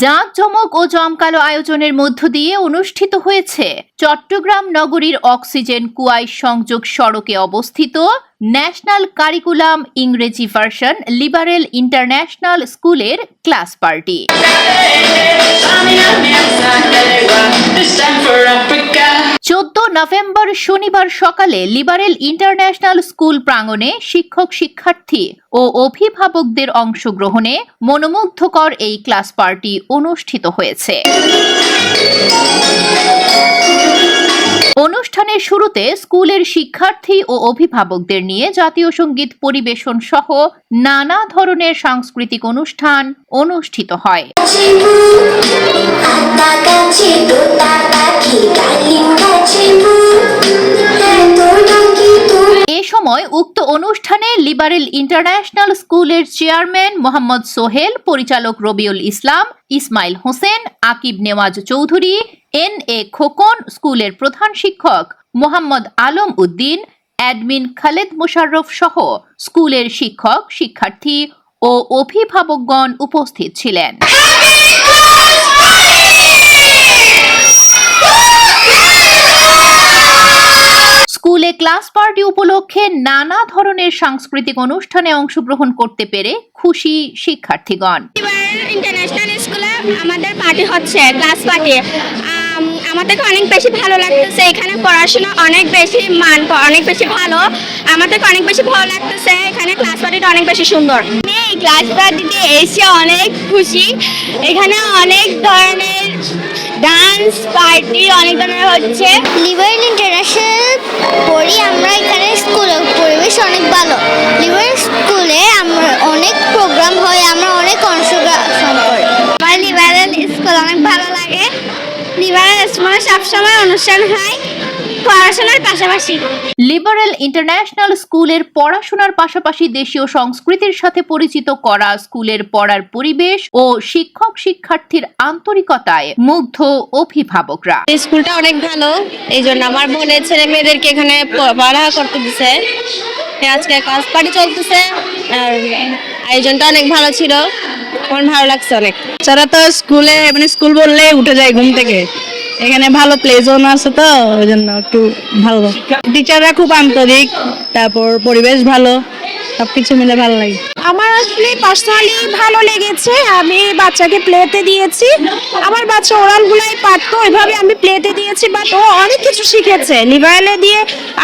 জাঁকজমক ও জমকালো আয়োজনের মধ্য দিয়ে অনুষ্ঠিত হয়েছে চট্টগ্রাম নগরীর অক্সিজেন কুয়াই সংযোগ সড়কে অবস্থিত ন্যাশনাল কারিকুলাম ইংরেজি ভার্সন লিবারেল ইন্টারন্যাশনাল স্কুলের ক্লাস পার্টি নভেম্বর শনিবার সকালে লিবারেল ইন্টারন্যাশনাল স্কুল প্রাঙ্গণে শিক্ষক শিক্ষার্থী ও অভিভাবকদের অংশগ্রহণে মনোমুগ্ধকর এই ক্লাস পার্টি অনুষ্ঠিত হয়েছে অনুষ্ঠানের শুরুতে স্কুলের শিক্ষার্থী ও অভিভাবকদের নিয়ে জাতীয় সংগীত পরিবেশন সহ নানা ধরনের সাংস্কৃতিক অনুষ্ঠান অনুষ্ঠিত হয় সময় উক্ত অনুষ্ঠানে লিবারেল ইন্টারন্যাশনাল স্কুলের চেয়ারম্যান মোহাম্মদ সোহেল, পরিচালক রবিউল ইসলাম, ইসমাইল হোসেন, আকিব নেওয়াজ চৌধুরী, এন এ খোকন স্কুলের প্রধান শিক্ষক, মোহাম্মদ আলম উদ্দিন, অ্যাডমিন খালেদ মোশাররফ সহ স্কুলের শিক্ষক, শিক্ষার্থী ও অভিভাবকগণ উপস্থিত ছিলেন। স্কুলে ক্লাস পার্টি উপলক্ষে নানা ধরনের সাংস্কৃতিক অনুষ্ঠানে অংশগ্রহণ করতে পেরে খুশি শিক্ষার্থীগণ। ইন্টারন্যাশনাল স্কুলে আমাদের পার্টি হচ্ছে ক্লাস পার্টি আমাদেরকে অনেক বেশি ভালো লাগতেছে, এখানে পড়াশোনা অনেক বেশি মান অনেক বেশি ভালো। আমাদেরকে অনেক বেশি ভালো লাগতেছে, এখানে ক্লাস পার্টিটা অনেক বেশি সুন্দর। আমি এই ক্লাস পার্টিতে এসে অনেক খুশি। এখানে অনেক ধরনের ডান্স পার্টি অনেক ধরনের হচ্ছে। লিবারেল ইন্টারন্যাশনাল পড়ি আমরা এখানে স্কুলে পরিবেশ অনেক ভালো। লিবারেল স্কুলে আমরা অনেক প্রোগ্রাম হয় আমরা অনেক অংশগ্রহণ করি। আমার লিবারেল স্কুল অনেক ভালো লাগে। লিবারেল স্কুলে সবসময় অনুষ্ঠান হয়। পড়াশোনার পাশাপাশি। লিবারেল ইন্টারন্যাশনাল স্কুলের পড়াশোনার পাশাপাশি দেশীয় সংস্কৃতির সাথে পরিচিত করা স্কুলের পড়ার পরিবেশ ও শিক্ষক শিক্ষার্থীর আন্তরিকতায় মুগ্ধ অভিভাবকরা। স্কুলটা অনেক ভালো এই জন্য আমার বোনের ছেলে মেয়েদেরকে এখানে প- পড়ালেখা করতে দিছে এই আজকে ক্লাস পার্টি চলতেছে আর আয়োজনটা অনেক ভালো ছিল। আমার ভালো লাগছে অনেক। বাচ্চারা তো স্কুলে মানে স্কুল বললে উঠে যায় ঘুম থেকে। এখানে ভালো প্লে জোন আছে তো ওই জন্য একটু ভালো। টিচাররা খুব আন্তরিক তারপর পরিবেশ ভালো সবকিছু মিলে ভালো লাগে। আমার আসলে পার্সোনালি ভালো লেগেছে। আমি বাচ্চাকে প্লেতে দিয়েছি। আমার বাচ্চা ওরাল গুলাই পারতো ওইভাবে আমি প্লেতে দিয়েছি বাট ও অনেক কিছু শিখেছে। লিবারেলে দিয়ে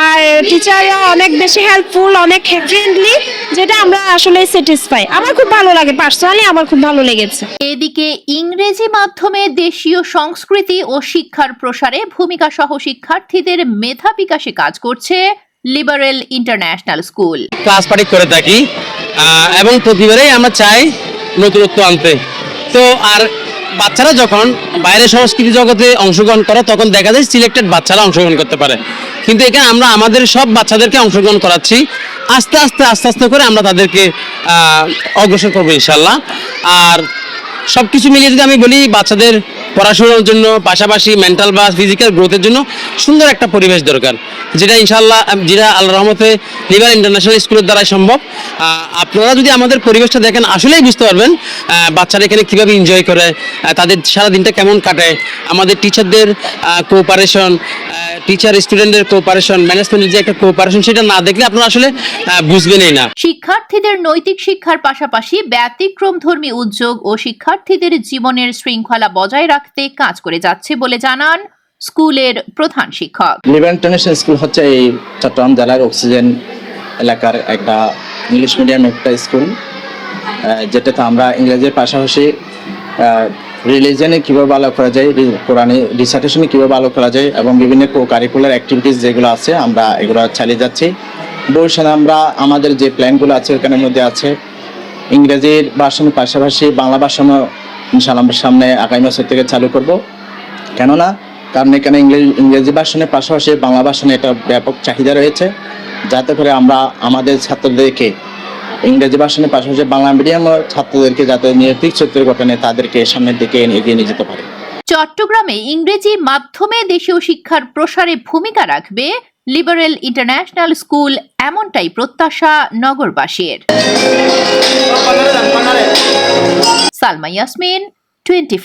আর টিচাররা অনেক বেশি হেল্পফুল অনেক ফ্রেন্ডলি যেটা আমরা আসলে স্যাটিসফাই আমার খুব ভালো লাগে পার্সোনালি আমার খুব ভালো লেগেছে। এদিকে ইংরেজি মাধ্যমে দেশীয় সংস্কৃতি ও শিক্ষার প্রসারে ভূমিকা সহ শিক্ষার্থীদের মেধা বিকাশে কাজ করছে liberal international school class party করে থাকি। এবং প্রতিবারেই আমরা চাই নতুনত্ব আনতে। তো আর বাচ্চারা যখন বাইরের সংস্কৃতি জগতে অংশগ্রহণ করে, তখন দেখা যায় সিলেক্টেড বাচ্চারা অংশগ্রহণ করতে পারে। কিন্তু এখানে আমরা আমাদের সব বাচ্চাদেরকে অংশগ্রহণ করাচ্ছি। আস্তে আস্তে আস্তে আস্তে করে আমরা তাদেরকে অগ্রসর করব ইনশাল্লাহ। আর সব কিছু মিলিয়ে যদি আমি বলি বাচ্চাদের পড়াশোনার জন্য, পাশাপাশি মেন্টাল বা ফিজিক্যাল গ্রোথের জন্য সুন্দর একটা পরিবেশ দরকার, যেটা ইনশাল্লাহ যেটা আল্লাহ রহমতে লিবার ইন্টারন্যাশনাল স্কুলের দ্বারাই সম্ভব। আপনারা যদি আমাদের পরিবেশটা দেখেন, আসলেই বুঝতে পারবেন বাচ্চারা এখানে কীভাবে এনজয় করে তাদের সারা দিনটা কেমন কাটে। আমাদের টিচারদের কোঅপারেশন টিচার স্টুডেন্টদের কোঅপারেশন ম্যানেজমেন্টের যে একটা কোঅপারেশন সেটা না দেখলে আপনারা আসলে বুঝবেনই না। শিক্ষার্থীদের নৈতিক শিক্ষার পাশাপাশি ব্যতিক্রম ধর্মী উদ্যোগ ও শিক্ষার্থীদের জীবনের শৃঙ্খলা বজায় রাখতে কাজ করে যাচ্ছে বলে জানান স্কুলের প্রধান শিক্ষক। লিভার ইন্টারন্যাশনাল স্কুল হচ্ছে এই চট্টগ্রাম জেলার অক্সিজেন এলাকার একটা ইংলিশ মিডিয়াম একটা স্কুল যেটাতে আমরা ইংরেজির পাশাপাশি রিলিজনে কীভাবে ভালো করা যায় কোরআনে রিসার্টেশনে কীভাবে ভালো করা যায় এবং বিভিন্ন কো কারিকুলার অ্যাক্টিভিটিস যেগুলো আছে, আমরা এগুলো চালিয়ে যাচ্ছি। ভবিষ্যতে আমরা আমাদের যে প্ল্যানগুলো আছে, ওখানের মধ্যে আছে ইংরেজির ভাষণের পাশাপাশি বাংলা ভাষণও আমরা সামনে আগামী বছর থেকে চালু করব। কেননা, কারণ এখানে ইংরেজি ইংরেজি ভাষণের পাশাপাশি বাংলা ভাষণে একটা ব্যাপক চাহিদা রয়েছে। যাতে করে আমরা আমাদের ছাত্রদেরকে ইংরেজি ভাষণের পাশাপাশি বাংলা মিডিয়াম ছাত্রদেরকে যাতে নৈতিক চরিত্র গঠনে তাদেরকে সামনের দিকে এগিয়ে নিয়ে যেতে পারে। চট্টগ্রামে ইংরেজি মাধ্যমে দেশীয় শিক্ষার প্রসারে ভূমিকা রাখবে লিবারেল ইন্টারন্যাশনাল স্কুল এমনটাই প্রত্যাশা নগরবাসীর। সালমা ইয়াসমিন টোয়েন্টি